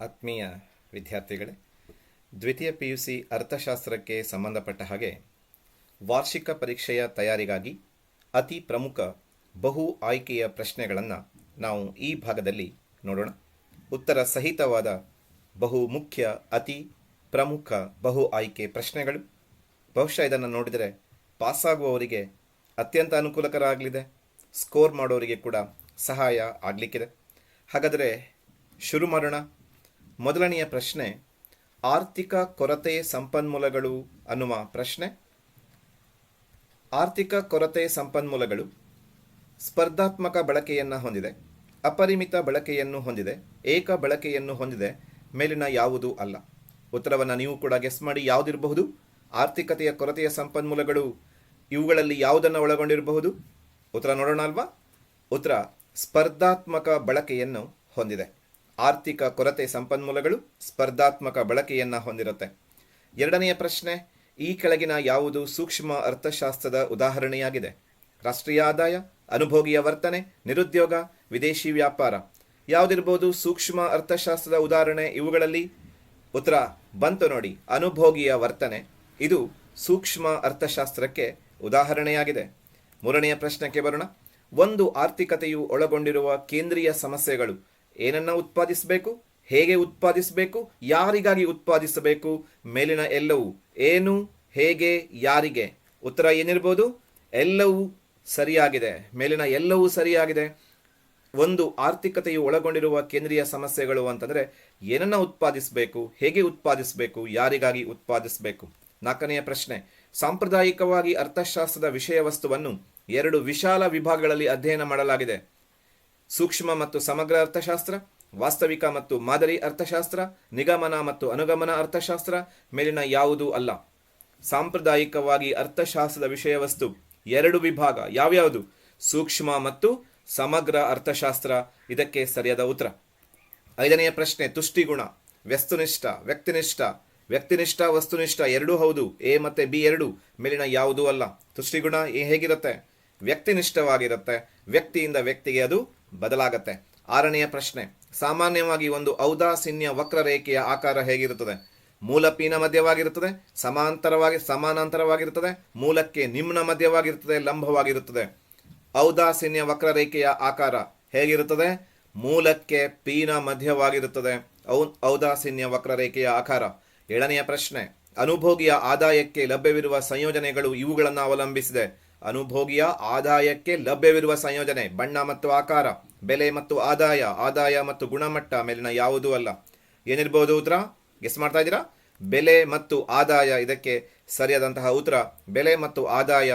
ಆತ್ಮೀಯ ವಿದ್ಯಾರ್ಥಿಗಳೇ, ದ್ವಿತೀಯ ಪಿ ಯು ಸಿ ಅರ್ಥಶಾಸ್ತ್ರಕ್ಕೆ ಸಂಬಂಧಪಟ್ಟ ಹಾಗೆ ವಾರ್ಷಿಕ ಪರೀಕ್ಷೆಯ ತಯಾರಿಗಾಗಿ ಅತಿ ಪ್ರಮುಖ ಬಹು ಆಯ್ಕೆಯ ಪ್ರಶ್ನೆಗಳನ್ನು ನಾವು ಈ ಭಾಗದಲ್ಲಿ ನೋಡೋಣ. ಉತ್ತರ ಸಹಿತವಾದ ಬಹು ಮುಖ್ಯ, ಅತಿ ಪ್ರಮುಖ ಬಹು ಆಯ್ಕೆ ಪ್ರಶ್ನೆಗಳು. ಬಹುಶಃ ಇದನ್ನು ನೋಡಿದರೆ ಪಾಸಾಗುವವರಿಗೆ ಅತ್ಯಂತ ಅನುಕೂಲಕರ ಆಗಲಿದೆ ಸ್ಕೋರ್ ಮಾಡೋರಿಗೆ ಕೂಡ ಸಹಾಯ ಆಗಲಿಕ್ಕಿದೆ. ಹಾಗಾದರೆ ಶುರು ಮಾಡೋಣ. ಮೊದಲನೆಯ ಪ್ರಶ್ನೆ, ಆರ್ಥಿಕ ಕೊರತೆ ಸಂಪನ್ಮೂಲಗಳು ಅನ್ನುವ ಪ್ರಶ್ನೆ. ಆರ್ಥಿಕ ಕೊರತೆ ಸಂಪನ್ಮೂಲಗಳು ಸ್ಪರ್ಧಾತ್ಮಕ ಬಳಕೆಯನ್ನು ಹೊಂದಿದೆ, ಅಪರಿಮಿತ ಬಳಕೆಯನ್ನು ಹೊಂದಿದೆ, ಏಕ ಬಳಕೆಯನ್ನು ಹೊಂದಿದೆ, ಮೇಲಿನ ಯಾವುದೂ ಅಲ್ಲ. ಉತ್ತರವನ್ನು ನೀವು ಕೂಡ ಗೆಸ್ ಮಾಡಿ ಯಾವುದಿರಬಹುದು? ಆರ್ಥಿಕತೆಯ ಕೊರತೆಯ ಸಂಪನ್ಮೂಲಗಳು ಇವುಗಳಲ್ಲಿ ಯಾವುದನ್ನು ಒಳಗೊಂಡಿರಬಹುದು? ಉತ್ತರ ನೋಡೋಣ ಅಲ್ವಾ? ಉತ್ತರ, ಸ್ಪರ್ಧಾತ್ಮಕ ಬಳಕೆಯನ್ನು ಹೊಂದಿದೆ. ಆರ್ಥಿಕ ಕೊರತೆ ಸಂಪನ್ಮೂಲಗಳು ಸ್ಪರ್ಧಾತ್ಮಕ ಬಳಕೆಯನ್ನ ಹೊಂದಿರುತ್ತೆ. ಎರಡನೆಯ ಪ್ರಶ್ನೆ, ಈ ಕೆಳಗಿನ ಯಾವುದು ಸೂಕ್ಷ್ಮ ಅರ್ಥಶಾಸ್ತ್ರದ ಉದಾಹರಣೆಯಾಗಿದೆ? ರಾಷ್ಟ್ರೀಯ ಆದಾಯ, ಅನುಭೋಗಿಯ ವರ್ತನೆ, ನಿರುದ್ಯೋಗ, ವಿದೇಶಿ ವ್ಯಾಪಾರ. ಯಾವುದಿರ್ಬೋದು ಸೂಕ್ಷ್ಮ ಅರ್ಥಶಾಸ್ತ್ರದ ಉದಾಹರಣೆ ಇವುಗಳಲ್ಲಿ? ಉತ್ತರ, ಬಂತು ನೋಡಿ, ಅನುಭೋಗಿಯ ವರ್ತನೆ. ಇದು ಸೂಕ್ಷ್ಮ ಅರ್ಥಶಾಸ್ತ್ರಕ್ಕೆ ಉದಾಹರಣೆಯಾಗಿದೆ. ಮೂರನೆಯ ಪ್ರಶ್ನೆಗೆ ಬರೋಣ. ಒಂದು ಆರ್ಥಿಕತೆಯು ಒಳಗೊಂಡಿರುವ ಕೇಂದ್ರೀಯ ಸಮಸ್ಯೆಗಳು ಏನನ್ನ ಉತ್ಪಾದಿಸಬೇಕು, ಹೇಗೆ ಉತ್ಪಾದಿಸಬೇಕು, ಯಾರಿಗಾಗಿ ಉತ್ಪಾದಿಸಬೇಕು, ಮೇಲಿನ ಎಲ್ಲವೂ ಏನು, ಹೇಗೆ, ಯಾರಿಗೆ? ಉತ್ತರ ಏನಿರ್ಬೋದು? ಎಲ್ಲವೂ ಸರಿಯಾಗಿದೆ. ಮೇಲಿನ ಎಲ್ಲವೂ ಸರಿಯಾಗಿದೆ. ಒಂದು ಆರ್ಥಿಕತೆಯು ಒಳಗೊಂಡಿರುವ ಕೇಂದ್ರೀಯ ಸಮಸ್ಯೆಗಳು ಅಂತಂದ್ರೆ ಏನನ್ನ ಉತ್ಪಾದಿಸಬೇಕು, ಹೇಗೆ ಉತ್ಪಾದಿಸಬೇಕು, ಯಾರಿಗಾಗಿ ಉತ್ಪಾದಿಸಬೇಕು? ನಾಲ್ಕನೆಯ ಪ್ರಶ್ನೆ, ಸಾಂಪ್ರದಾಯಿಕವಾಗಿ ಅರ್ಥಶಾಸ್ತ್ರದ ವಿಷಯ ವಸ್ತುವನ್ನು ಎರಡು ವಿಶಾಲ ವಿಭಾಗಗಳಲ್ಲಿ ಅಧ್ಯಯನ ಮಾಡಲಾಗಿದೆ. ಸೂಕ್ಷ್ಮ ಮತ್ತು ಸಮಗ್ರ ಅರ್ಥಶಾಸ್ತ್ರ, ವಾಸ್ತವಿಕ ಮತ್ತು ಮಾದರಿ ಅರ್ಥಶಾಸ್ತ್ರ, ನಿಗಮನ ಮತ್ತು ಅನುಗಮನ ಅರ್ಥಶಾಸ್ತ್ರ ಮೇಲಿನ ಯಾವುದೂ ಅಲ್ಲ. ಸಾಂಪ್ರದಾಯಿಕವಾಗಿ ಅರ್ಥಶಾಸ್ತ್ರದ ವಿಷಯ ವಸ್ತು ಎರಡು ವಿಭಾಗ. ಯಾವ್ಯಾವುದು? ಸೂಕ್ಷ್ಮ ಮತ್ತು ಸಮಗ್ರ ಅರ್ಥಶಾಸ್ತ್ರ. ಇದಕ್ಕೆ ಸರಿಯಾದ ಉತ್ತರ. ಐದನೆಯ ಪ್ರಶ್ನೆ, ತುಷ್ಟಿಗುಣ, ವ್ಯಸ್ತುನಿಷ್ಠ, ವ್ಯಕ್ತಿನಿಷ್ಠ ವ್ಯಕ್ತಿನಿಷ್ಠ, ವಸ್ತುನಿಷ್ಠ ಎರಡೂ ಹೌದು. ಎ ಮತ್ತೆ ಬಿ ಎರಡು ಮೇಲಿನ ಯಾವುದೂ ಅಲ್ಲ. ತುಷ್ಟಿಗುಣ ಹೇಗಿರುತ್ತೆ? ವ್ಯಕ್ತಿನಿಷ್ಠವಾಗಿರುತ್ತೆ. ವ್ಯಕ್ತಿಯಿಂದ ವ್ಯಕ್ತಿಗೆ ಅದು ಬದಲಾಗತ್ತೆ. ಆರನೆಯ ಪ್ರಶ್ನೆ, ಸಾಮಾನ್ಯವಾಗಿ ಒಂದು ಔದಾಸೀನ್ಯ ವಕ್ರರೇಖೆಯ ಆಕಾರ ಹೇಗಿರುತ್ತದೆ? ಮೂಲ ಪೀನ ಮಧ್ಯವಾಗಿರುತ್ತದೆ, ಸಮಾಂತರವಾಗಿ, ಸಮಾನಾಂತರವಾಗಿರುತ್ತದೆ, ಮೂಲಕ್ಕೆ ನಿಮ್ನ ಮಧ್ಯವಾಗಿರುತ್ತದೆ, ಲಂಬವಾಗಿರುತ್ತದೆ. ಔದಾಸೀನ್ಯ ವಕ್ರರೇಖೆಯ ಆಕಾರ ಹೇಗಿರುತ್ತದೆ? ಮೂಲಕ್ಕೆ ಪೀನ ಮಧ್ಯವಾಗಿರುತ್ತದೆ, ಔ, ಔದಾಸೀನ್ಯ ವಕ್ರರೇಖೆಯ ಆಕಾರ. ಏಳನೆಯ ಪ್ರಶ್ನೆ, ಅನುಭೋಗಿಯ ಆದಾಯಕ್ಕೆ ಲಭ್ಯವಿರುವ ಸಂಯೋಜನೆಗಳು ಇವುಗಳನ್ನು ಅವಲಂಬಿಸಿದೆ. ಅನುಭೋಗಿಯ ಆದಾಯಕ್ಕೆ ಲಭ್ಯವಿರುವ ಸಂಯೋಜನೆ, ಬಣ್ಣ ಮತ್ತು ಆಕಾರ, ಬೆಲೆ ಮತ್ತು ಆದಾಯ ಆದಾಯ ಮತ್ತು ಗುಣಮಟ್ಟ ಮೇಲಿನ ಯಾವುದೂ ಅಲ್ಲ. ಏನಿರ್ಬೋದು ಉತ್ತರ? ಗೆಸ್ ಮಾಡ್ತಾ ಇದ್ದೀರಾ? ಬೆಲೆ ಮತ್ತು ಆದಾಯ, ಇದಕ್ಕೆ ಸರಿಯಾದಂತಹ ಉತ್ತರ. ಬೆಲೆ ಮತ್ತು ಆದಾಯ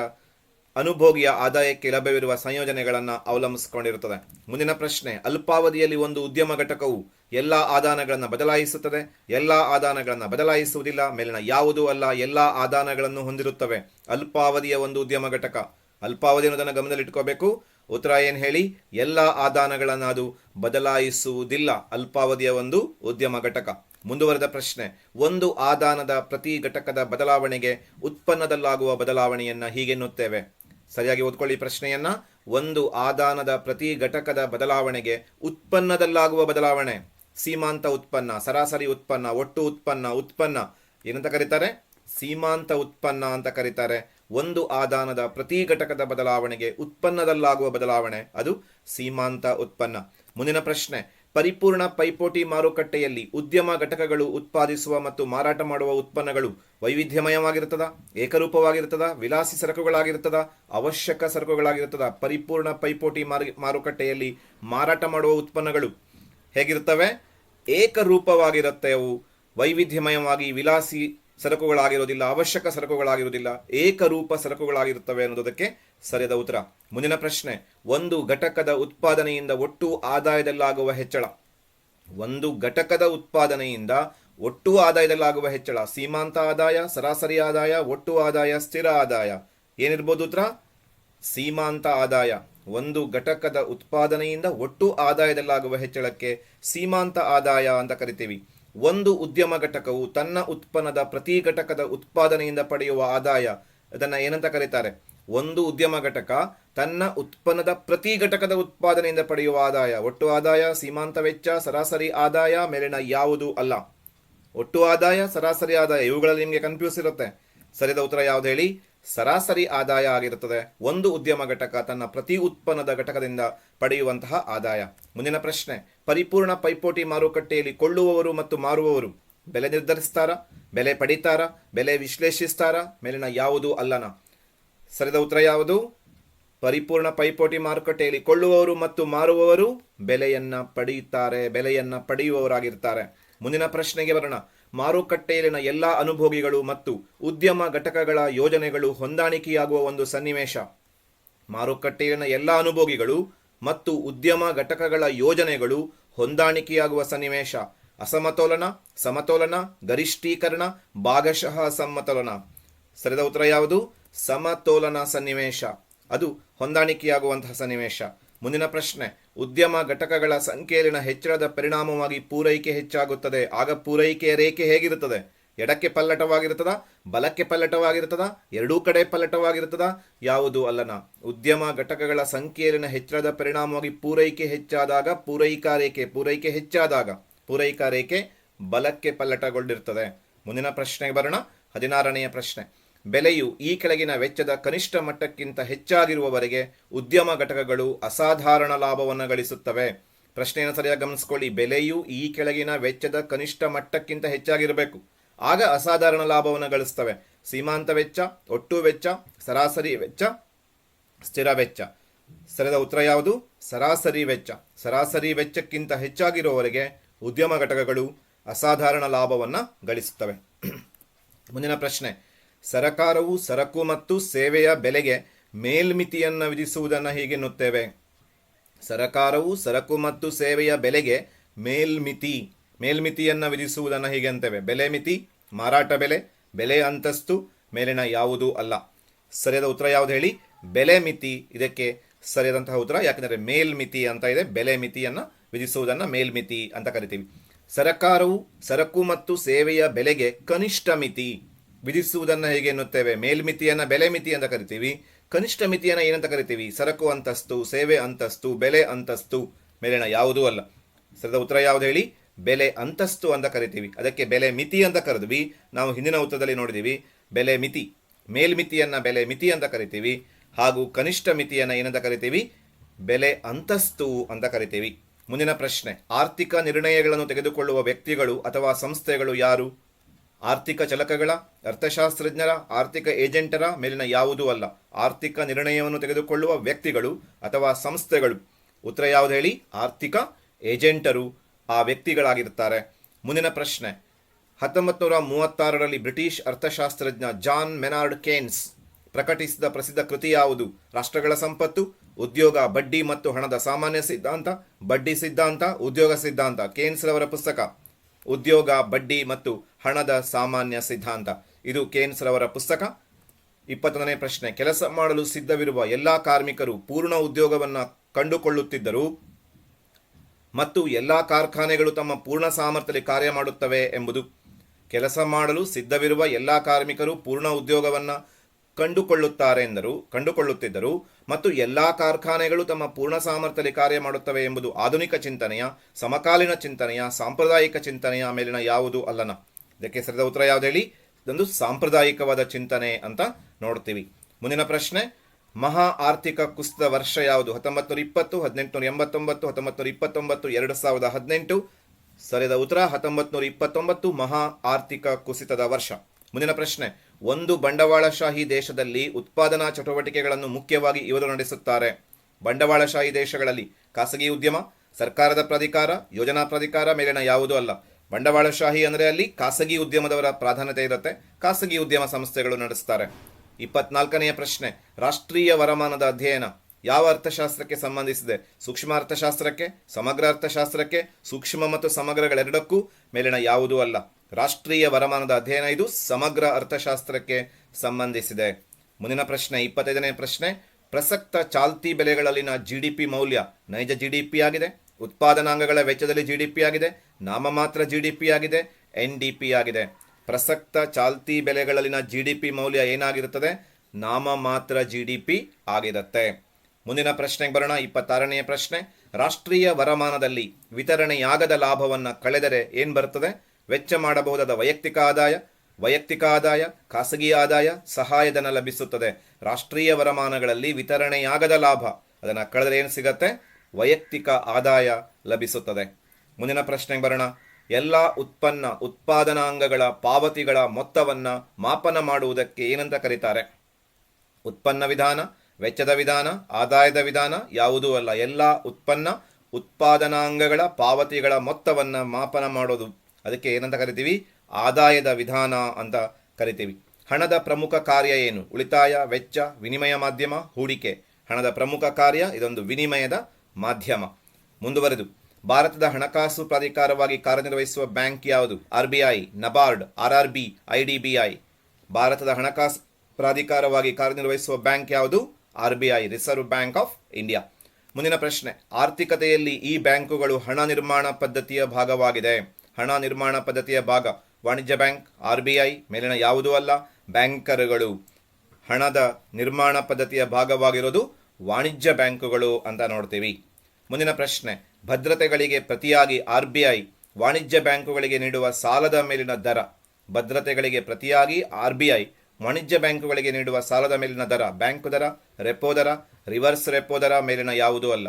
ಅನುಭೋಗಿಯ ಆದಾಯಕ್ಕೆ ಲಭ್ಯವಿರುವ ಸಂಯೋಜನೆಗಳನ್ನು ಅವಲಂಬಿಸಿಕೊಂಡಿರುತ್ತದೆ. ಮುಂದಿನ ಪ್ರಶ್ನೆ, ಅಲ್ಪಾವಧಿಯಲ್ಲಿ ಒಂದು ಉದ್ಯಮ ಘಟಕವು ಎಲ್ಲಾ ಆದಾನಗಳನ್ನು ಬದಲಾಯಿಸುತ್ತದೆ, ಎಲ್ಲ ಆದಾನಗಳನ್ನು ಬದಲಾಯಿಸುವುದಿಲ್ಲ, ಮೇಲಿನ ಯಾವುದೂ ಅಲ್ಲ, ಎಲ್ಲ ಆದಾನಗಳನ್ನು ಹೊಂದಿರುತ್ತವೆ. ಅಲ್ಪಾವಧಿಯ ಒಂದು ಉದ್ಯಮ ಘಟಕ. ಅಲ್ಪಾವಧಿ ಅನ್ನೋದನ್ನು ಗಮನದಲ್ಲಿಟ್ಕೋಬೇಕು ಉತ್ತರ ಏನು ಹೇಳಿ? ಎಲ್ಲ ಆದಾನಗಳನ್ನು ಅದು ಬದಲಾಯಿಸುವುದಿಲ್ಲ. ಅಲ್ಪಾವಧಿಯ ಒಂದು ಉದ್ಯಮ ಘಟಕ. ಮುಂದುವರೆದ ಪ್ರಶ್ನೆ. ಒಂದು ಆದಾನದ ಪ್ರತಿ ಘಟಕದ ಬದಲಾವಣೆಗೆ ಉತ್ಪನ್ನದಲ್ಲಾಗುವ ಬದಲಾವಣೆಯನ್ನು ಹೀಗೆನ್ನುತ್ತೇವೆ ಸರಿಯಾಗಿ ಓದ್ಕೊಳ್ಳಿ ಪ್ರಶ್ನೆಯನ್ನ. ಒಂದು ಆದಾನದ ಪ್ರತಿ ಘಟಕದ ಬದಲಾವಣೆಗೆ ಉತ್ಪನ್ನದಲ್ಲಾಗುವ ಬದಲಾವಣೆ. ಸೀಮಾಂತ ಉತ್ಪನ್ನ, ಸರಾಸರಿ ಉತ್ಪನ್ನ, ಒಟ್ಟು ಉತ್ಪನ್ನ ಉತ್ಪನ್ನ. ಏನಂತ ಕರೀತಾರೆ? ಸೀಮಾಂತ ಉತ್ಪನ್ನ ಅಂತ ಕರೀತಾರೆ. ಒಂದು ಆದಾನದ ಪ್ರತಿ ಘಟಕದ ಬದಲಾವಣೆಗೆ ಉತ್ಪನ್ನದಲ್ಲಾಗುವ ಬದಲಾವಣೆ. ಅದು ಸೀಮಾಂತ ಉತ್ಪನ್ನ. ಮುಂದಿನ ಪ್ರಶ್ನೆ. ಪರಿಪೂರ್ಣ ಪೈಪೋಟಿ ಮಾರುಕಟ್ಟೆಯಲ್ಲಿ ಉದ್ಯಮ ಘಟಕಗಳು ಉತ್ಪಾದಿಸುವ ಮತ್ತು ಮಾರಾಟ ಮಾಡುವ ಉತ್ಪನ್ನಗಳು ವೈವಿಧ್ಯಮಯವಾಗಿರುತ್ತದ? ಏಕರೂಪವಾಗಿರ್ತದ ವಿಲಾಸಿ ಸರಕುಗಳಾಗಿರುತ್ತದ? ಅವಶ್ಯಕ ಸರಕುಗಳಾಗಿರುತ್ತದ? ಪರಿಪೂರ್ಣ ಪೈಪೋಟಿ ಮಾರು, ಮಾರುಕಟ್ಟೆಯಲ್ಲಿ ಮಾರಾಟ ಮಾಡುವ ಉತ್ಪನ್ನಗಳು ಹೇಗಿರುತ್ತವೆ? ಏಕರೂಪವಾಗಿರುತ್ತೆ ಅವು. ವೈವಿಧ್ಯಮಯವಾಗಿ ವಿಲಾಸಿ ಸರಕುಗಳಾಗಿರೋದಿಲ್ಲ ಅವಶ್ಯಕ ಸರಕುಗಳಾಗಿರೋದಿಲ್ಲ ಏಕರೂಪ ಸರಕುಗಳಾಗಿರುತ್ತವೆ ಅನ್ನೋದಕ್ಕೆ ಸರಿಯಾದ ಉತ್ತರ. ಮುಂದಿನ ಪ್ರಶ್ನೆ, ಒಂದು ಘಟಕದ ಉತ್ಪಾದನೆಯಿಂದ ಒಟ್ಟು ಆದಾಯದಲ್ಲಾಗುವ ಹೆಚ್ಚಳ? ಒಂದು ಘಟಕದ ಉತ್ಪಾದನೆಯಿಂದ ಒಟ್ಟು ಆದಾಯದಲ್ಲಾಗುವ ಹೆಚ್ಚಳ? ಸೀಮಾಂತ ಆದಾಯ, ಸರಾಸರಿ ಆದಾಯ, ಒಟ್ಟು ಆದಾಯ, ಸ್ಥಿರ ಆದಾಯ? ಏನಿರ್ಬೋದು ಉತ್ತರ? ಸೀಮಾಂತ ಆದಾಯ. ಒಂದು ಘಟಕದ ಉತ್ಪಾದನೆಯಿಂದ ಒಟ್ಟು ಆದಾಯದಲ್ಲಾಗುವ ಹೆಚ್ಚಳಕ್ಕೆ ಸೀಮಾಂತ ಆದಾಯ ಅಂತ ಕರಿತೀವಿ. ಒಂದು ಉದ್ಯಮ ಘಟಕವು ತನ್ನ ಉತ್ಪನ್ನದ ಪ್ರತಿ ಘಟಕದ ಉತ್ಪಾದನೆಯಿಂದ ಪಡೆಯುವ ಆದಾಯ ಅದನ್ನ ಏನಂತ ಕರೀತಾರೆ? ಒಂದು ಉದ್ಯಮ ಘಟಕ ತನ್ನ ಉತ್ಪನ್ನದ ಪ್ರತಿ ಘಟಕದ ಉತ್ಪಾದನೆಯಿಂದ ಪಡೆಯುವ ಆದಾಯ, ಒಟ್ಟು ಆದಾಯ, ಸೀಮಾಂತ ವೆಚ್ಚ, ಸರಾಸರಿ ಆದಾಯ ಮೇಲಿನ ಯಾವುದು ಅಲ್ಲ. ಒಟ್ಟು ಆದಾಯ, ಸರಾಸರಿ ಆದಾಯ, ಇವುಗಳಲ್ಲಿ ನಿಮಗೆ ಕನ್ಫ್ಯೂಸ್ ಇರುತ್ತೆ. ಸರಿದ ಉತ್ತರ ಯಾವ್ದು ಹೇಳಿ? ಸರಾಸರಿ ಆದಾಯ ಆಗಿರುತ್ತದೆ. ಒಂದು ಉದ್ಯಮ ಘಟಕ ತನ್ನ ಪ್ರತಿ ಉತ್ಪನ್ನದ ಘಟಕದಿಂದ ಪಡೆಯುವಂತಹ ಆದಾಯ. ಮುಂದಿನ ಪ್ರಶ್ನೆ, ಪರಿಪೂರ್ಣ ಪೈಪೋಟಿ ಮಾರುಕಟ್ಟೆಯಲ್ಲಿ ಕೊಳ್ಳುವವರು ಮತ್ತು ಮಾರುವವರು ಬೆಲೆ ನಿರ್ಧರಿಸ್ತಾರ? ಬೆಲೆ ಪಡಿತಾರ? ಬೆಲೆ ವಿಶ್ಲೇಷಿಸ್ತಾರ? ಮೇಲಿನ ಯಾವುದು ಅಲ್ಲನ? ಸರಿದ ಉತ್ತರ ಯಾವುದು? ಪರಿಪೂರ್ಣ ಪೈಪೋಟಿ ಮಾರುಕಟ್ಟೆಯಲ್ಲಿ ಕೊಳ್ಳುವವರು ಮತ್ತು ಮಾರುವವರು ಬೆಲೆಯನ್ನ ಪಡೆಯುತ್ತಾರೆ ಬೆಲೆಯನ್ನ ಪಡೆಯುವವರಾಗಿರ್ತಾರೆ. ಮುಂದಿನ ಪ್ರಶ್ನೆಗೆ ಬರೋಣ. ಮಾರುಕಟ್ಟೆಯಲ್ಲಿನ ಎಲ್ಲ ಅನುಭೋಗಿಗಳು ಮತ್ತು ಉದ್ಯಮ ಘಟಕಗಳ ಯೋಜನೆಗಳು ಹೊಂದಾಣಿಕೆಯಾಗುವ ಒಂದು ಸನ್ನಿವೇಶ. ಮಾರುಕಟ್ಟೆಯಲ್ಲಿನ ಎಲ್ಲ ಅನುಭೋಗಿಗಳು ಮತ್ತು ಉದ್ಯಮ ಘಟಕಗಳ ಯೋಜನೆಗಳು ಹೊಂದಾಣಿಕೆಯಾಗುವ ಸನ್ನಿವೇಶ. ಅಸಮತೋಲನ, ಸಮತೋಲನ, ಗರಿಷ್ಠೀಕರಣ, ಭಾಗಶಃ ಸಮತೋಲನ ಸರಿದ ಉತ್ತರ ಯಾವುದು? ಸಮತೋಲನ ಸನ್ನಿವೇಶ. ಅದು ಹೊಂದಾಣಿಕೆಯಾಗುವಂತಹ ಸನ್ನಿವೇಶ. ಮುಂದಿನ ಪ್ರಶ್ನೆ. ಉದ್ಯಮ ಘಟಕಗಳ ಸಂಖ್ಯೆಯಲ್ಲಿನ ಹೆಚ್ಚಳದ ಪರಿಣಾಮವಾಗಿ ಪೂರೈಕೆ ಹೆಚ್ಚಾಗುತ್ತದೆ. ಆಗ ಪೂರೈಕೆಯ ರೇಖೆ ಹೇಗಿರುತ್ತದೆ? ಎಡಕ್ಕೆ ಪಲ್ಲಟವಾಗಿರುತ್ತದ, ಬಲಕ್ಕೆ ಪಲ್ಲಟವಾಗಿರುತ್ತದ, ಎರಡೂ ಕಡೆ ಪಲ್ಲಟವಾಗಿರುತ್ತದ? ಯಾವುದು ಅಲ್ಲನ? ಉದ್ಯಮ ಘಟಕಗಳ ಸಂಖ್ಯೆಯಲ್ಲಿನ ಹೆಚ್ಚಳದ ಪರಿಣಾಮವಾಗಿ ಪೂರೈಕೆ ಹೆಚ್ಚಾದಾಗ ಪೂರೈಕಾ ರೇಖೆ, ಪೂರೈಕೆ ಹೆಚ್ಚಾದಾಗ ಪೂರೈಕಾ ರೇಖೆ ಬಲಕ್ಕೆ ಪಲ್ಲಟಗೊಂಡಿರುತ್ತದೆ ಮುಂದಿನ ಪ್ರಶ್ನೆಗೆ ಬರೋಣ. ಹದಿನಾರನೆಯ ಪ್ರಶ್ನೆ. ಬೆಲೆಯು ಈ ಕೆಳಗಿನ ವೆಚ್ಚದ ಕನಿಷ್ಠ ಮಟ್ಟಕ್ಕಿಂತ ಹೆಚ್ಚಾಗಿರುವವರೆಗೆ ಉದ್ಯಮ ಘಟಕಗಳು ಅಸಾಧಾರಣ ಲಾಭವನ್ನು ಗಳಿಸುತ್ತವೆ. ಪ್ರಶ್ನೆಯನ್ನು ಸರಿಯಾಗಿ ಗಮನಿಸ್ಕೊಳ್ಳಿ. ಬೆಲೆಯು ಈ ಕೆಳಗಿನ ವೆಚ್ಚದ ಕನಿಷ್ಠ ಮಟ್ಟಕ್ಕಿಂತ ಹೆಚ್ಚಾಗಿರಬೇಕು. ಆಗ ಅಸಾಧಾರಣ ಲಾಭವನ್ನು ಗಳಿಸ್ತವೆ ಸೀಮಾಂತ ವೆಚ್ಚ, ಒಟ್ಟು ವೆಚ್ಚ, ಸರಾಸರಿ ವೆಚ್ಚ, ಸ್ಥಿರ ವೆಚ್ಚ. ಸರಿದ ಉತ್ತರ ಯಾವುದು? ಸರಾಸರಿ ವೆಚ್ಚ. ಸರಾಸರಿ ವೆಚ್ಚಕ್ಕಿಂತ ಹೆಚ್ಚಾಗಿರುವವರೆಗೆ ಉದ್ಯಮ ಘಟಕಗಳು ಅಸಾಧಾರಣ ಲಾಭವನ್ನು ಗಳಿಸುತ್ತವೆ. ಮುಂದಿನ ಪ್ರಶ್ನೆ. ಸರಕಾರವು ಸರಕು ಮತ್ತು ಸೇವೆಯ ಬೆಲೆಗೆ ಮೇಲ್ಮಿತಿಯನ್ನು ವಿಧಿಸುವುದನ್ನು ಹೀಗೆನ್ನುತ್ತೇವೆ ಸರಕಾರವು ಸರಕು ಮತ್ತು ಸೇವೆಯ ಬೆಲೆಗೆ ಮೇಲ್ಮಿತಿ, ಮೇಲ್ಮಿತಿಯನ್ನು ವಿಧಿಸುವುದನ್ನು ಹೀಗೆ ಅಂತೇವೆ ಬೆಲೆ ಮಿತಿ, ಮಾರಾಟ ಬೆಲೆ ಬೆಲೆ ಅಂತಸ್ತು ಮೇಲಿನ ಯಾವುದೂ ಅಲ್ಲ. ಸರಿಯಾದ ಉತ್ತರ ಯಾವುದು ಹೇಳಿ? ಬೆಲೆ ಮಿತಿ. ಇದಕ್ಕೆ ಸರಿಯಾದಂತಹ ಉತ್ತರ ಯಾಕೆಂದರೆ ಮೇಲ್ಮಿತಿ ಅಂತ ಇದೆ. ಬೆಲೆ ಮಿತಿಯನ್ನು ವಿಧಿಸುವುದನ್ನು ಮೇಲ್ಮಿತಿ ಅಂತ ಕರಿತೀವಿ. ಸರಕಾರವು ಸರಕು ಮತ್ತು ಸೇವೆಯ ಬೆಲೆಗೆ ಕನಿಷ್ಠ ಮಿತಿ. ವಿಧಿಸುವುದನ್ನು ಹೇಗೆ ಎನ್ನುತ್ತೇವೆ? ಮೇಲ್ಮಿತಿಯನ್ನು ಬೆಲೆ ಮಿತಿ ಅಂತ ಕರಿತೀವಿ. ಕನಿಷ್ಠ ಮಿತಿಯನ್ನು ಏನಂತ ಕರಿತೀವಿ? ಸರಕು ಅಂತಸ್ತು, ಸೇವೆ ಅಂತಸ್ತು, ಬೆಲೆ ಅಂತಸ್ತು ಮೇಲಿನ ಯಾವುದೂ ಅಲ್ಲ. ಸರದ ಉತ್ತರ ಯಾವುದು ಹೇಳಿ? ಬೆಲೆ ಅಂತಸ್ತು ಅಂತ ಕರಿತೀವಿ. ಅದಕ್ಕೆ ಬೆಲೆ ಮಿತಿ ಅಂತ ಕರೆದ್ವಿ. ನಾವು ಹಿಂದಿನ ಉತ್ತರದಲ್ಲಿ ನೋಡಿದೀವಿ. ಬೆಲೆ ಮಿತಿ, ಮೇಲ್ಮಿತಿಯನ್ನು ಬೆಲೆ ಮಿತಿ ಅಂತ ಕರಿತೀವಿ. ಹಾಗೂ ಕನಿಷ್ಠ ಮಿತಿಯನ್ನು ಏನಂತ ಕರಿತೀವಿ? ಬೆಲೆ ಅಂತಸ್ತು ಅಂತ ಕರಿತೀವಿ. ಮುಂದಿನ ಪ್ರಶ್ನೆ, ಆರ್ಥಿಕ ನಿರ್ಣಯಗಳನ್ನು ತೆಗೆದುಕೊಳ್ಳುವ ವ್ಯಕ್ತಿಗಳು ಅಥವಾ ಸಂಸ್ಥೆಗಳು ಯಾರು? ಆರ್ಥಿಕ ಚಲಕಗಳ, ಅರ್ಥಶಾಸ್ತ್ರಜ್ಞರ, ಆರ್ಥಿಕ ಏಜೆಂಟರ ಮೇಲಿನ ಯಾವುದೂ ಅಲ್ಲ. ಆರ್ಥಿಕ ನಿರ್ಣಯವನ್ನು ತೆಗೆದುಕೊಳ್ಳುವ ವ್ಯಕ್ತಿಗಳು ಅಥವಾ ಸಂಸ್ಥೆಗಳು. ಉತ್ತರ ಯಾವುದು ಹೇಳಿ? ಆರ್ಥಿಕ ಏಜೆಂಟರು ಆ ವ್ಯಕ್ತಿಗಳಾಗಿರ್ತಾರೆ ಮುಂದಿನ ಪ್ರಶ್ನೆ. ಹತ್ತೊಂಬತ್ತು ನೂರ ಮೂವತ್ತಾರರಲ್ಲಿ ಬ್ರಿಟಿಷ್ ಅರ್ಥಶಾಸ್ತ್ರಜ್ಞ ಜಾನ್ ಮೆನಾರ್ಡ್ ಕೇನ್ಸ್ ಪ್ರಕಟಿಸಿದ ಪ್ರಸಿದ್ಧ ಕೃತಿ ಯಾವುದು? ರಾಷ್ಟ್ರಗಳ ಸಂಪತ್ತು, ಉದ್ಯೋಗ, ಬಡ್ಡಿ ಮತ್ತು ಹಣದ ಸಾಮಾನ್ಯ ಸಿದ್ಧಾಂತ, ಬಡ್ಡಿ ಸಿದ್ಧಾಂತ, ಉದ್ಯೋಗ ಸಿದ್ಧಾಂತ. ಕೇನ್ಸ್ ರವರ ಪುಸ್ತಕ. ಉದ್ಯೋಗ, ಬಡ್ಡಿ ಮತ್ತು ಹಣದ ಸಾಮಾನ್ಯ ಸಿದ್ಧಾಂತ. ಇದು ಕೇನ್ಸ್ ರವರ ಪುಸ್ತಕ. ಇಪ್ಪತ್ತೊಂದನೇ ಪ್ರಶ್ನೆ. ಕೆಲಸ ಮಾಡಲು ಸಿದ್ಧವಿರುವ ಎಲ್ಲಾ ಕಾರ್ಮಿಕರು ಪೂರ್ಣ ಉದ್ಯೋಗವನ್ನು ಕಂಡುಕೊಳ್ಳುತ್ತಿದ್ದರು ಮತ್ತು ಎಲ್ಲಾ ಕಾರ್ಖಾನೆಗಳು ತಮ್ಮ ಪೂರ್ಣ ಸಾಮರ್ಥ್ಯದಲ್ಲಿ ಕಾರ್ಯ ಮಾಡುತ್ತವೆ ಎಂಬುದು. ಕೆಲಸ ಮಾಡಲು ಸಿದ್ಧವಿರುವ ಎಲ್ಲ ಕಾರ್ಮಿಕರು ಪೂರ್ಣ ಉದ್ಯೋಗವನ್ನು ಕಂಡುಕೊಳ್ಳುತ್ತಾರೆ ಎಂದರು, ಕಂಡುಕೊಳ್ಳುತ್ತಿದ್ದರು ಮತ್ತು ಎಲ್ಲಾ ಕಾರ್ಖಾನೆಗಳು ತಮ್ಮ ಪೂರ್ಣ ಸಾಮರ್ಥ್ಯದಲ್ಲಿ ಕಾರ್ಯ ಮಾಡುತ್ತವೆ ಎಂಬುದು ಆಧುನಿಕ ಚಿಂತನೆಯ, ಸಮಕಾಲೀನ ಚಿಂತನೆಯ, ಸಾಂಪ್ರದಾಯಿಕ ಚಿಂತನೆಯ ಮೇಲಿನ ಯಾವುದು ಅಲ್ಲನ. ಇದಕ್ಕೆ ಸರಿದ ಉತ್ತರ ಯಾವುದು ಹೇಳಿ? ಇದೊಂದು ಸಾಂಪ್ರದಾಯಿಕವಾದ ಚಿಂತನೆ ಅಂತ ನೋಡ್ತೀವಿ. ಮುಂದಿನ ಪ್ರಶ್ನೆ, ಮಹಾ ಆರ್ಥಿಕ ಕುಸಿತ ವರ್ಷ ಯಾವುದು? ಹತ್ತೊಂಬತ್ತು ನೂರ ಇಪ್ಪತ್ತು ಹದಿನೆಂಟುನೂರ ಎಂಬತ್ತೊಂಬತ್ತು ಹತ್ತೊಂಬತ್ತು ಇಪ್ಪತ್ತೊಂಬತ್ತು ಎರಡು ಸಾವಿರದ ಹದಿನೆಂಟು. ಸರಿದ ಉತ್ತರ ಹತ್ತೊಂಬತ್ತು ನೂರ ಇಪ್ಪತ್ತೊಂಬತ್ತು ಮಹಾ ಆರ್ಥಿಕ ಕುಸಿತದ ವರ್ಷ. ಮುಂದಿನ ಪ್ರಶ್ನೆ, ಒಂದು ಬಂಡವಾಳಶಾಹಿ ದೇಶದಲ್ಲಿ ಉತ್ಪಾದನಾ ಚಟುವಟಿಕೆಗಳನ್ನು ಮುಖ್ಯವಾಗಿ ಇವರು ನಡೆಸುತ್ತಾರೆ. ಬಂಡವಾಳಶಾಹಿ ದೇಶಗಳಲ್ಲಿ ಖಾಸಗಿ ಉದ್ಯಮ, ಸರ್ಕಾರದ ಪ್ರಾಧಿಕಾರ, ಯೋಜನಾ ಪ್ರಾಧಿಕಾರ ಮೇಲಿನ ಯಾವುದೂ ಅಲ್ಲ. ಬಂಡವಾಳಶಾಹಿ ಅಂದರೆ ಅಲ್ಲಿ ಖಾಸಗಿ ಉದ್ಯಮದವರ ಪ್ರಾಧಾನ್ಯತೆ ಇರುತ್ತೆ. ಖಾಸಗಿ ಉದ್ಯಮ ಸಂಸ್ಥೆಗಳು ನಡೆಸ್ತಾರೆ. ಇಪ್ಪತ್ನಾಲ್ಕನೆಯ ಪ್ರಶ್ನೆ, ರಾಷ್ಟ್ರೀಯ ವರಮಾನದ ಅಧ್ಯಯನ ಯಾವ ಅರ್ಥಶಾಸ್ತ್ರಕ್ಕೆ ಸಂಬಂಧಿಸಿದೆ? ಸೂಕ್ಷ್ಮ ಅರ್ಥಶಾಸ್ತ್ರಕ್ಕೆ, ಸಮಗ್ರ ಅರ್ಥಶಾಸ್ತ್ರಕ್ಕೆ, ಸೂಕ್ಷ್ಮ ಮತ್ತು ಸಮಗ್ರಗಳೆರಡಕ್ಕೂ ಮೇಲಿನ ಯಾವುದೂ ಅಲ್ಲ. ರಾಷ್ಟ್ರೀಯ ವರಮಾನದ ಅಧ್ಯಯನ ಇದು ಸಮಗ್ರ ಅರ್ಥಶಾಸ್ತ್ರಕ್ಕೆ ಸಂಬಂಧಿಸಿದೆ. ಮುಂದಿನ ಪ್ರಶ್ನೆ ಇಪ್ಪತ್ತೈದನೇ ಪ್ರಶ್ನೆ, ಪ್ರಸಕ್ತ ಚಾಲ್ತಿ ಬೆಲೆಗಳಲ್ಲಿನ ಜಿಡಿಪಿ ಮೌಲ್ಯ ನೈಜ ಜಿಡಿಪಿ ಆಗಿದೆ. ಉತ್ಪಾದನಾಂಗಗಳ ವೆಚ್ಚದಲ್ಲಿ ಜಿಡಿಪಿ ಆಗಿದೆ ನಾಮಮಾತ್ರ ಜಿಡಿಪಿ ಆಗಿದೆ ಎನ್ ಡಿ ಪಿ ಆಗಿದೆ. ಪ್ರಸಕ್ತ ಚಾಲ್ತಿ ಬೆಲೆಗಳಲ್ಲಿನ ಜಿಡಿಪಿ ಮೌಲ್ಯ ಏನಾಗಿರುತ್ತದೆ? ನಾಮಮಾತ್ರ ಜಿ ಡಿ ಪಿ ಆಗಿರುತ್ತೆ. ಮುಂದಿನ ಪ್ರಶ್ನೆಗೆ ಬರೋಣ, ಇಪ್ಪತ್ತಾರನೆಯ ಪ್ರಶ್ನೆ. ರಾಷ್ಟ್ರೀಯ ವರಮಾನದಲ್ಲಿ ವಿತರಣೆಯಾಗದ ಲಾಭವನ್ನು ಕಳೆದರೆ ಏನು ಬರ್ತದೆ ವೆಚ್ಚ ಮಾಡಬಹುದಾದ ವೈಯಕ್ತಿಕ ಆದಾಯ ವೈಯಕ್ತಿಕ ಆದಾಯ, ಖಾಸಗಿ ಆದಾಯ, ಸಹಾಯಧನ ಲಭಿಸುತ್ತದೆ. ರಾಷ್ಟ್ರೀಯ ವರಮಾನಗಳಲ್ಲಿ ವಿತರಣೆಯಾಗದ ಲಾಭ, ಅದನ್ನು ಕಳೆದರೆ ಏನು ಸಿಗತ್ತೆ? ವೈಯಕ್ತಿಕ ಆದಾಯ ಲಭಿಸುತ್ತದೆ. ಮುಂದಿನ ಪ್ರಶ್ನೆಗೆ ಬರೋಣ. ಎಲ್ಲ ಉತ್ಪನ್ನ ಉತ್ಪಾದನಾಂಗಗಳ ಪಾವತಿಗಳ ಮೊತ್ತವನ್ನು ಮಾಪನ ಮಾಡುವುದಕ್ಕೆ ಏನಂತ ಕರೀತಾರೆ? ಉತ್ಪನ್ನ ವಿಧಾನ, ವೆಚ್ಚದ ವಿಧಾನ, ಆದಾಯದ ವಿಧಾನ ಯಾವುದೂ ಅಲ್ಲ. ಎಲ್ಲ ಉತ್ಪನ್ನ ಉತ್ಪಾದನಾಂಗಗಳ ಪಾವತಿಗಳ ಮೊತ್ತವನ್ನು ಮಾಪನ ಮಾಡೋದು. ಅದಕ್ಕೆ ಏನಂತ ಕರಿತೀವಿ? ಆದಾಯದ ವಿಧಾನ ಅಂತ ಕರಿತೀವಿ. ಹಣದ ಪ್ರಮುಖ ಕಾರ್ಯ ಏನು? ಉಳಿತಾಯ, ವೆಚ್ಚ, ವಿನಿಮಯ ಮಾಧ್ಯಮ, ಹೂಡಿಕೆ. ಹಣದ ಪ್ರಮುಖ ಕಾರ್ಯ ಇದೊಂದು ವಿನಿಮಯದ ಮಾಧ್ಯಮ. ಮುಂದುವರೆದು. ಭಾರತದ ಹಣಕಾಸು ಪ್ರಾಧಿಕಾರವಾಗಿ ಕಾರ್ಯನಿರ್ವಹಿಸುವ ಬ್ಯಾಂಕ್ ಯಾವುದು? R B I NABARD R R B I D B I. ಭಾರತದ ಹಣಕಾಸು ಪ್ರಾಧಿಕಾರವಾಗಿ ಕಾರ್ಯನಿರ್ವಹಿಸುವ ಬ್ಯಾಂಕ್ ಯಾವುದು? R B I reserve bank of India. ಮುಂದಿನ ಪ್ರಶ್ನೆ. ಆರ್ಥಿಕತೆಯಲ್ಲಿ ಈ ಬ್ಯಾಂಕುಗಳು ಹಣ ನಿರ್ಮಾಣ ಪದ್ಧತಿಯ ಭಾಗವಾಗಿದೆ. ಹಣ ನಿರ್ಮಾಣ ಪದ್ಧತಿಯ ಭಾಗ. ವಾಣಿಜ್ಯ ಬ್ಯಾಂಕ್ ಆರ್ ಬಿ ಐ ಮೇಲಿನ ಯಾವುದೂ ಅಲ್ಲ. ಬ್ಯಾಂಕರ್ಗಳು ಹಣದ ನಿರ್ಮಾಣ ಪದ್ಧತಿಯ ಭಾಗವಾಗಿರೋದು ವಾಣಿಜ್ಯ ಬ್ಯಾಂಕುಗಳು ಅಂತ ನೋಡ್ತೀವಿ. ಮುಂದಿನ ಪ್ರಶ್ನೆ, ಭದ್ರತೆಗಳಿಗೆ ಪ್ರತಿಯಾಗಿ ಆರ್ ಬಿ ಐ ವಾಣಿಜ್ಯ ಬ್ಯಾಂಕುಗಳಿಗೆ ನೀಡುವ ಸಾಲದ ಮೇಲಿನ ದರ. ಭದ್ರತೆಗಳಿಗೆ ಪ್ರತಿಯಾಗಿ ಆರ್ ಬಿ ಐ ವಾಣಿಜ್ಯ ಬ್ಯಾಂಕುಗಳಿಗೆ ನೀಡುವ ಸಾಲದ ಮೇಲಿನ ದರ. ಬ್ಯಾಂಕ್ ದರ, ರೆಪೋ ದರ, ರಿವರ್ಸ್ ರೆಪೋ ದರ ಮೇಲಿನ ಯಾವುದೂ ಅಲ್ಲ.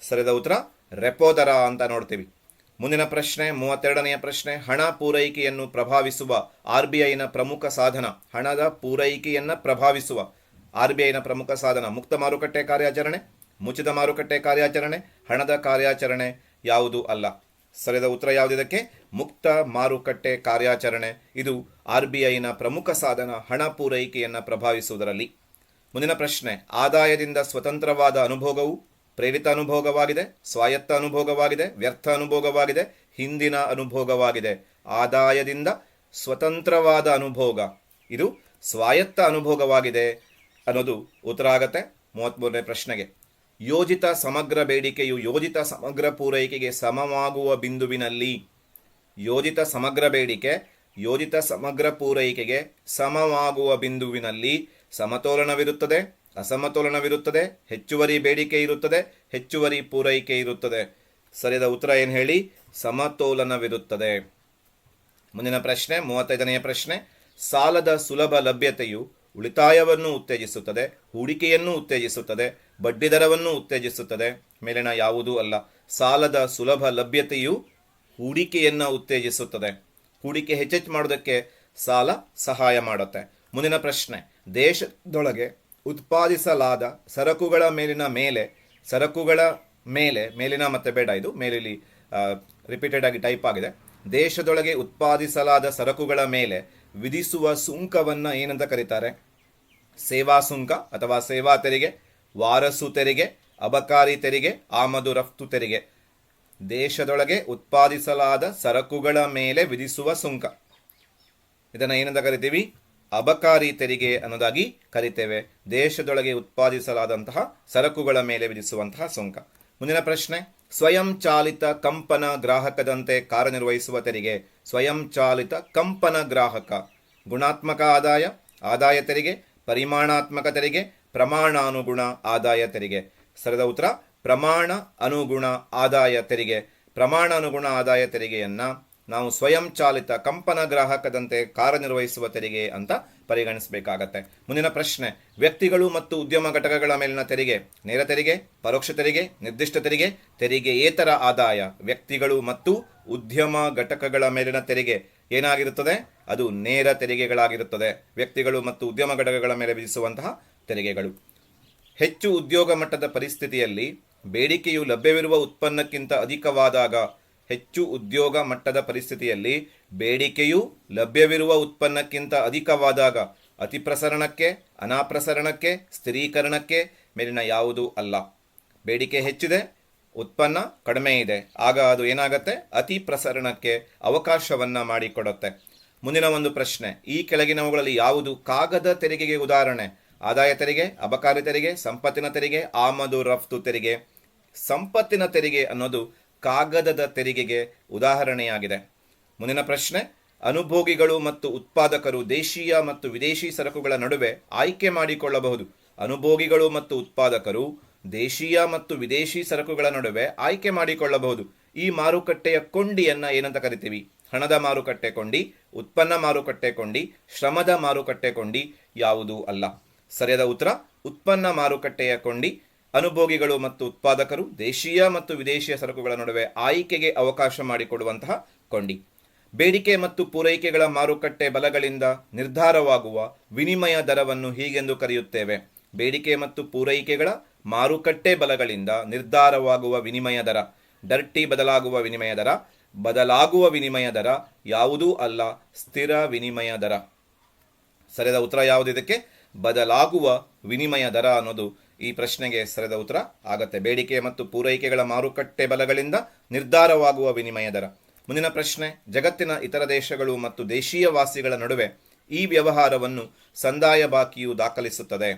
ಸರಿದ ಉತ್ತರ? ರೆಪೋ ದರ ಅಂತ ನೋಡ್ತೀವಿ. ಮುಂದಿನ ಪ್ರಶ್ನೆ, ಮೂವತ್ತೆರಡನೆಯ ಪ್ರಶ್ನೆ, ಹಣ ಪೂರೈಕೆಯನ್ನು ಪ್ರಭಾವಿಸುವ ಆರ್ ಬಿ ಐನ ಪ್ರಮುಖ ಸಾಧನ. ಹಣದ ಪೂರೈಕೆಯನ್ನು ಪ್ರಭಾವಿಸುವ ಆರ್ ಬಿ ಐನ ಪ್ರಮುಖ ಸಾಧನ ಮುಕ್ತ ಮಾರುಕಟ್ಟೆ ಕಾರ್ಯಾಚರಣೆ, ಮುಚಿತ ಮಾರುಕಟ್ಟೆ ಕಾರ್ಯಾಚರಣೆ, ಹಣದ ಕಾರ್ಯಾಚರಣೆ ಯಾವುದು ಅಲ್ಲ. ಸರಿಯಾದ ಉತ್ತರ ಯಾವುದಿದಕ್ಕೆ? ಮುಕ್ತ ಮಾರುಕಟ್ಟೆ ಕಾರ್ಯಾಚರಣೆ. ಇದು ಆರ್ ಬಿ ಐನ ಪ್ರಮುಖ ಸಾಧನ ಹಣ ಪೂರೈಕೆಯನ್ನು ಪ್ರಭಾವಿಸುವುದರಲ್ಲಿ. ಮುಂದಿನ ಪ್ರಶ್ನೆ, ಆದಾಯದಿಂದ ಸ್ವತಂತ್ರವಾದ ಅನುಭೋಗವು ಪ್ರೇರಿತ ಅನುಭೋಗವಾಗಿದೆ, ಸ್ವಾಯತ್ತ ಅನುಭೋಗವಾಗಿದೆ, ವ್ಯರ್ಥ ಅನುಭೋಗವಾಗಿದೆ, ಹಿಂದಿನ ಅನುಭೋಗವಾಗಿದೆ. ಆದಾಯದಿಂದ ಸ್ವತಂತ್ರವಾದ ಅನುಭೋಗ. ಇದು ಸ್ವಾಯತ್ತ ಅನುಭೋಗವಾಗಿದೆ ಅನ್ನೋದು ಉತ್ತರ ಆಗತ್ತೆ. ಮೂವತ್ತ್ಮೂರನೇ ಪ್ರಶ್ನೆಗೆ. ಯೋಜಿತ ಸಮಗ್ರ ಬೇಡಿಕೆಯು ಯೋಜಿತ ಸಮಗ್ರ ಪೂರೈಕೆಗೆ ಸಮವಾಗುವ ಬಿಂದುವಿನಲ್ಲಿ ಯೋಜಿತ ಸಮಗ್ರ ಬೇಡಿಕೆ, ಯೋಜಿತ ಸಮಗ್ರ ಪೂರೈಕೆಗೆ ಸಮವಾಗುವ ಬಿಂದುವಿನಲ್ಲಿ ಸಮತೋಲನವಿರುತ್ತದೆ, ಅಸಮತೋಲನವಿರುತ್ತದೆ, ಹೆಚ್ಚುವರಿ ಬೇಡಿಕೆ ಇರುತ್ತದೆ, ಹೆಚ್ಚುವರಿ ಪೂರೈಕೆ ಇರುತ್ತದೆ. ಸರಿಯಾದ ಉತ್ತರ ಏನು ಹೇಳಿ? ಸಮತೋಲನವಿರುತ್ತದೆ. ಮುಂದಿನ ಪ್ರಶ್ನೆ, ಮೂವತ್ತೈದನೆಯ ಪ್ರಶ್ನೆ. ಸಾಲದ ಸುಲಭ ಲಭ್ಯತೆಯು ಉಳಿತಾಯವನ್ನು ಉತ್ತೇಜಿಸುತ್ತದೆ, ಹೂಡಿಕೆಯನ್ನು ಉತ್ತೇಜಿಸುತ್ತದೆ, ಬಡ್ಡಿದರವನ್ನು ಉತ್ತೇಜಿಸುತ್ತದೆ. ಮೇಲಿನ ಯಾವುದೂ ಅಲ್ಲ. ಸಾಲದ ಸುಲಭ ಲಭ್ಯತೆಯು ಹೂಡಿಕೆಯನ್ನು ಉತ್ತೇಜಿಸುತ್ತದೆ. ಹೂಡಿಕೆ ಹೆಚ್ಚೆಚ್ಚು ಮಾಡೋದಕ್ಕೆ ಸಾಲ ಸಹಾಯ ಮಾಡುತ್ತೆ. ಮುಂದಿನ ಪ್ರಶ್ನೆ. ದೇಶದೊಳಗೆ ಉತ್ಪಾದಿಸಲಾದ ಸರಕುಗಳ ಮೇಲಿನ ಮೇಲೆ, ಸರಕುಗಳ ಮೇಲೆ, ಮೇಲಿನ ಮತ್ತೆ ಬೇಡ, ಇದು ಮೇಲಿಲ್ಲಿ ರಿಪೀಟೆಡ್ ಆಗಿ ಟೈಪ್ ಆಗಿದೆ. ದೇಶದೊಳಗೆ ಉತ್ಪಾದಿಸಲಾದ ಸರಕುಗಳ ಮೇಲೆ ವಿಧಿಸುವ ಸುಂಕವನ್ನು ಏನಂತ ಕರೀತಾರೆ? ಸೇವಾ ಸುಂಕ ಅಥವಾ ಸೇವಾ ತೆರಿಗೆ, ವಾರಸು ತೆರಿಗೆ, ಅಬಕಾರಿ ತೆರಿಗೆ, ಆಮದು ರಫ್ತು ತೆರಿಗೆ. ದೇಶದೊಳಗೆ ಉತ್ಪಾದಿಸಲಾದ ಸರಕುಗಳ ಮೇಲೆ ವಿಧಿಸುವ ಸುಂಕ. ಇದನ್ನು ಏನಂತ ಕರಿತೀವಿ? ಅಬಕಾರಿ ತೆರಿಗೆ ಅನ್ನೋದಾಗಿ ಕರಿತೇವೆ. ದೇಶದೊಳಗೆ ಉತ್ಪಾದಿಸಲಾದಂತಹ ಸರಕುಗಳ ಮೇಲೆ ವಿಧಿಸುವಂತಹ ಸುಂಕ. ಮುಂದಿನ ಪ್ರಶ್ನೆ. ಸ್ವಯಂ ಚಾಲಿತ ಕಂಪನ ಗ್ರಾಹಕದಂತೆ ಕಾರ್ಯನಿರ್ವಹಿಸುವ ತೆರಿಗೆ. ಸ್ವಯಂ ಚಾಲಿತ ಕಂಪನ ಗ್ರಾಹಕ. ಗುಣಾತ್ಮಕ ಆದಾಯ ಆದಾಯ ತೆರಿಗೆ ಪರಿಮಾಣಾತ್ಮಕ ತೆರಿಗೆ, ಪ್ರಮಾಣಾನುಗುಣ ಆದಾಯ ತೆರಿಗೆ. ಸರದ ಉತ್ತರ, ಪ್ರಮಾಣ ಅನುಗುಣ ಆದಾಯ ತೆರಿಗೆ. ಪ್ರಮಾಣಾನುಗುಣ ಆದಾಯ ತೆರಿಗೆಯನ್ನು ನಾವು ಕಂಪನ ಗ್ರಾಹಕದಂತೆ ಕಾರ್ಯನಿರ್ವಹಿಸುವ ತೆರಿಗೆ ಅಂತ ಪರಿಗಣಿಸಬೇಕಾಗತ್ತೆ. ಮುಂದಿನ ಪ್ರಶ್ನೆ, ವ್ಯಕ್ತಿಗಳು ಮತ್ತು ಉದ್ಯಮ ಘಟಕಗಳ ಮೇಲಿನ ತೆರಿಗೆ, ನೇರ ತೆರಿಗೆ, ಪರೋಕ್ಷ ತೆರಿಗೆ, ನಿರ್ದಿಷ್ಟ ತೆರಿಗೆ ತೆರಿಗೆಯೇತರ ಆದಾಯ, ವ್ಯಕ್ತಿಗಳು ಮತ್ತು ಉದ್ಯಮ ಘಟಕಗಳ ಮೇಲಿನ ತೆರಿಗೆ ಏನಾಗಿರುತ್ತದೆ? ಅದು ನೇರ ತೆರಿಗೆಗಳಾಗಿರುತ್ತದೆ. ವ್ಯಕ್ತಿಗಳು ಮತ್ತು ಉದ್ಯಮ ಘಟಕಗಳ ಮೇಲೆ ವಿಧಿಸುವಂತಹ ತೆರಿಗೆಗಳು. ಹೆಚ್ಚು ಉದ್ಯೋಗ ಮಟ್ಟದ ಪರಿಸ್ಥಿತಿಯಲ್ಲಿ ಬೇಡಿಕೆಯು ಲಭ್ಯವಿರುವ ಉತ್ಪನ್ನಕ್ಕಿಂತ ಅಧಿಕವಾದಾಗ ಹೆಚ್ಚು ಉದ್ಯೋಗ ಮಟ್ಟದ ಪರಿಸ್ಥಿತಿಯಲ್ಲಿ ಬೇಡಿಕೆಯು ಲಭ್ಯವಿರುವ ಉತ್ಪನ್ನಕ್ಕಿಂತ ಅಧಿಕವಾದಾಗ ಅತಿಪ್ರಸರಣಕ್ಕೆ, ಅನಾಪ್ರಸರಣಕ್ಕೆ, ಸ್ಥಿರೀಕರಣಕ್ಕೆ ಮೇಲಿನ ಯಾವುದೂ ಅಲ್ಲ. ಬೇಡಿಕೆ ಹೆಚ್ಚಿದೆ ಉತ್ಪನ್ನ ಕಡಿಮೆ ಇದೆ. ಆಗ ಅದು ಏನಾಗುತ್ತೆ? ಅತಿ ಪ್ರಸರಣಕ್ಕೆ ಅವಕಾಶವನ್ನು ಮಾಡಿಕೊಡುತ್ತೆ. ಮುಂದಿನ ಒಂದು ಪ್ರಶ್ನೆ. ಈ ಕೆಳಗಿನವುಗಳಲ್ಲಿ ಯಾವುದು ಕಾಗದ ತೆರಿಗೆಗೆ ಉದಾಹರಣೆ? ಆದಾಯ ತೆರಿಗೆ, ಅಬಕಾರಿ ತೆರಿಗೆ, ಸಂಪತ್ತಿನ ತೆರಿಗೆ, ಆಮದು, ರಫ್ತು ತೆರಿಗೆ. ಸಂಪತ್ತಿನ ತೆರಿಗೆ ಅನ್ನೋದು ಕಾಗದದ ತೆರಿಗೆಗೆ ಉದಾಹರಣೆಯಾಗಿದೆ. ಮುಂದಿನ ಪ್ರಶ್ನೆ. ಅನುಭೋಗಿಗಳು ಮತ್ತು ಉತ್ಪಾದಕರು ದೇಶೀಯ ಮತ್ತು ವಿದೇಶಿ ಸರಕುಗಳ ನಡುವೆ ಆಯ್ಕೆ ಮಾಡಿಕೊಳ್ಳಬಹುದು. ಅನುಭೋಗಿಗಳು ಮತ್ತು ಉತ್ಪಾದಕರು ದೇಶೀಯ ಮತ್ತು ವಿದೇಶಿ ಸರಕುಗಳ ನಡುವೆ ಆಯ್ಕೆ ಮಾಡಿಕೊಳ್ಳಬಹುದು. ಈ ಮಾರುಕಟ್ಟೆಯ ಕೊಂಡಿಯನ್ನ ಏನಂತ ಕರಿತೀವಿ? ಹಣದ ಮಾರುಕಟ್ಟೆ ಕೊಂಡಿ, ಉತ್ಪನ್ನ ಮಾರುಕಟ್ಟೆ ಕೊಂಡಿ, ಶ್ರಮದ ಮಾರುಕಟ್ಟೆ ಕೊಂಡಿ ಯಾವುದೂ ಅಲ್ಲ. ಸರಿಯಾದ ಉತ್ತರ? ಉತ್ಪನ್ನ ಮಾರುಕಟ್ಟೆಯ ಕೊಂಡಿ. ಅನುಭೋಗಿಗಳು ಮತ್ತು ಉತ್ಪಾದಕರು ದೇಶೀಯ ಮತ್ತು ವಿದೇಶಿಯ ಸರಕುಗಳ ನಡುವೆ ಆಯ್ಕೆಗೆ ಅವಕಾಶ ಮಾಡಿಕೊಡುವಂತಹ ಕೊಂಡಿ. ಬೇಡಿಕೆ ಮತ್ತು ಪೂರೈಕೆಗಳ ಮಾರುಕಟ್ಟೆ ಬಲಗಳಿಂದ ನಿರ್ಧಾರವಾಗುವ ವಿನಿಮಯ ದರವನ್ನು ಹೀಗೆಂದು ಕರೆಯುತ್ತೇವೆ. ಬೇಡಿಕೆ ಮತ್ತು ಪೂರೈಕೆಗಳ ಮಾರುಕಟ್ಟೆ ಬಲಗಳಿಂದ ನಿರ್ಧಾರವಾಗುವ ವಿನಿಮಯ ದರ, ಡರ್ಟಿ ಬದಲಾಗುವ ವಿನಿಮಯ ದರ, ಬದಲಾಗುವ ವಿನಿಮಯ ದರ ಯಾವುದೂ ಅಲ್ಲ, ಸ್ಥಿರ ವಿನಿಮಯ ದರ. ಸರಿಯಾದ ಉತ್ತರ ಯಾವುದು ಇದಕ್ಕೆ? ಬದಲಾಗುವ ವಿನಿಮಯ ದರ ಅನ್ನೋದು ಈ ಪ್ರಶ್ನೆಗೆ ಸರಿಯಾದ ಉತ್ತರ ಆಗತ್ತೆ. ಬೇಡಿಕೆ ಮತ್ತು ಪೂರೈಕೆಗಳ ಮಾರುಕಟ್ಟೆ ಬಲಗಳಿಂದ ನಿರ್ಧಾರವಾಗುವ ವಿನಿಮಯ ದರ. ಮುಂದಿನ ಪ್ರಶ್ನೆ, ಜಗತ್ತಿನ ಇತರ ದೇಶಗಳು ಮತ್ತು ದೇಶೀಯ ವಾಸಿಗಳ ನಡುವೆ ಈ ವ್ಯವಹಾರವನ್ನು ಸಂದಾಯ ಬಾಕಿಯು ದಾಖಲಿಸುತ್ತದೆ.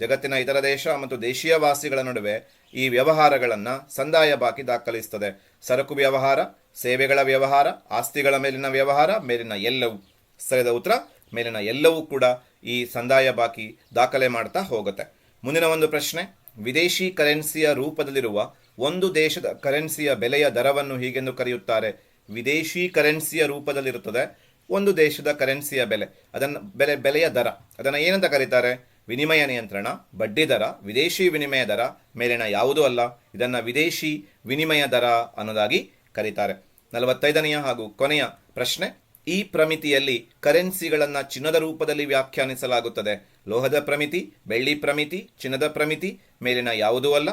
ಜಗತ್ತಿನ ಇತರ ದೇಶ ಮತ್ತು ದೇಶೀಯ ವಾಸಿಗಳ ನಡುವೆ ಈ ವ್ಯವಹಾರಗಳನ್ನು ಸಂದಾಯ ಬಾಕಿ ದಾಖಲಿಸುತ್ತದೆ ಸರಕು ವ್ಯವಹಾರ, ಸೇವೆಗಳ ವ್ಯವಹಾರ, ಆಸ್ತಿಗಳ ಮೇಲಿನ ವ್ಯವಹಾರ, ಮೇಲಿನ ಎಲ್ಲವೂ. ಸರಿದ ಉತ್ತರ, ಮೇಲಿನ ಎಲ್ಲವೂ ಕೂಡ ಈ ಸಂದಾಯ ಬಾಕಿ ದಾಖಲೆ ಮಾಡ್ತಾ ಹೋಗುತ್ತೆ. ಮುಂದಿನ ಒಂದು ಪ್ರಶ್ನೆ, ವಿದೇಶಿ ಕರೆನ್ಸಿಯ ರೂಪದಲ್ಲಿರುವ ಒಂದು ದೇಶದ ಕರೆನ್ಸಿಯ ಬೆಲೆಯ ದರವನ್ನು ಹೀಗೆಂದು ಕರೆಯುತ್ತಾರೆ. ವಿದೇಶಿ ಕರೆನ್ಸಿಯ ರೂಪದಲ್ಲಿರುತ್ತದೆ ಒಂದು ದೇಶದ ಕರೆನ್ಸಿಯ ಬೆಲೆ. ಅದನ್ನು ಬೆಲೆ, ಬೆಲೆಯ ದರ. ಅದನ್ನು ಏನಂತ ಕರೀತಾರೆ? ವಿನಿಮಯ ನಿಯಂತ್ರಣ, ಬಡ್ಡಿ ದರ, ವಿದೇಶಿ ವಿನಿಮಯ ದರ ಮೇಲಿನ ಯಾವುದೂ ಅಲ್ಲ. ಇದನ್ನು ವಿದೇಶಿ ವಿನಿಮಯ ದರ ಅನ್ನೋದಾಗಿ ಕರೀತಾರೆ. ನಲವತ್ತೈದನೆಯ ಹಾಗೂ ಕೊನೆಯ ಪ್ರಶ್ನೆ, ಈ ಪ್ರಮಿತಿಯಲ್ಲಿ ಕರೆನ್ಸಿಗಳನ್ನು ಚಿನ್ನದ ರೂಪದಲ್ಲಿ ವ್ಯಾಖ್ಯಾನಿಸಲಾಗುತ್ತದೆ. ಲೋಹದ ಪ್ರಮಿತಿ, ಬೆಳ್ಳಿ ಪ್ರಮಿತಿ, ಚಿನ್ನದ ಪ್ರಮಿತಿ ಮೇಲಿನ ಯಾವುದೂ ಅಲ್ಲ.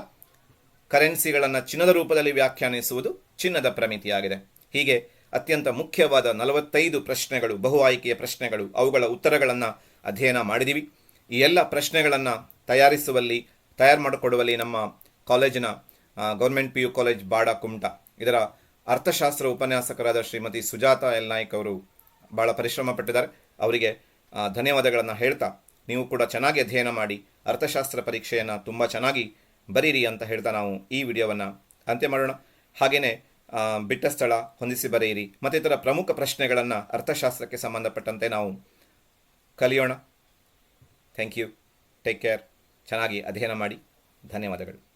ಕರೆನ್ಸಿಗಳನ್ನು ಚಿನ್ನದ ರೂಪದಲ್ಲಿ ವ್ಯಾಖ್ಯಾನಿಸುವುದು ಚಿನ್ನದ ಪ್ರಮಿತಿಯಾಗಿದೆ. ಹೀಗೆ ಅತ್ಯಂತ ಮುಖ್ಯವಾದ ನಲವತ್ತೈದು ಪ್ರಶ್ನೆಗಳು, ಬಹು ಆಯ್ಕೆಯ ಪ್ರಶ್ನೆಗಳು, ಅವುಗಳ ಉತ್ತರಗಳನ್ನು ಅಧ್ಯಯನ ಮಾಡಿದ್ದೀವಿ ಈ ಎಲ್ಲ ಪ್ರಶ್ನೆಗಳನ್ನು ತಯಾರಿಸುವಲ್ಲಿ, ತಯಾರು ಮಾಡಿಕೊಡುವಲ್ಲಿ ನಮ್ಮ ಕಾಲೇಜಿನ government P U college Bada Kumta. ಇದರ ಅರ್ಥಶಾಸ್ತ್ರ ಉಪನ್ಯಾಸಕರಾದ ಶ್ರೀಮತಿ ಸುಜಾತ ಎಲ್ ನಾಯ್ಕ್ ಅವರು ಭಾಳ ಪರಿಶ್ರಮ ಪಟ್ಟಿದ್ದಾರೆ. ಅವರಿಗೆ ಧನ್ಯವಾದಗಳನ್ನು ಹೇಳ್ತಾ, ನೀವು ಕೂಡ ಚೆನ್ನಾಗಿ ಅಧ್ಯಯನ ಮಾಡಿ, ಅರ್ಥಶಾಸ್ತ್ರ ಪರೀಕ್ಷೆಯನ್ನು ತುಂಬ ಚೆನ್ನಾಗಿ ಬರೀರಿ ಅಂತ ಹೇಳ್ತಾ ನಾವು ಈ ವಿಡಿಯೋವನ್ನು ಅಂತ್ಯ ಮಾಡೋಣ. ಹಾಗೆಯೇ ಬಿಟ್ಟ ಸ್ಥಳ ಹೊಂದಿಸಿ ಬರೆಯಿರಿ. ಮತ್ತಿತರ ಪ್ರಮುಖ ಪ್ರಶ್ನೆಗಳನ್ನು ಅರ್ಥಶಾಸ್ತ್ರಕ್ಕೆ ಸಂಬಂಧಪಟ್ಟಂತೆ ನಾವು ಕಲಿಯೋಣ. ಥ್ಯಾಂಕ್ ಯು ಟೇಕ್ ಕೇರ್ ಚೆನ್ನಾಗಿ ಅಧ್ಯಯನ ಮಾಡಿ. ಧನ್ಯವಾದಗಳು.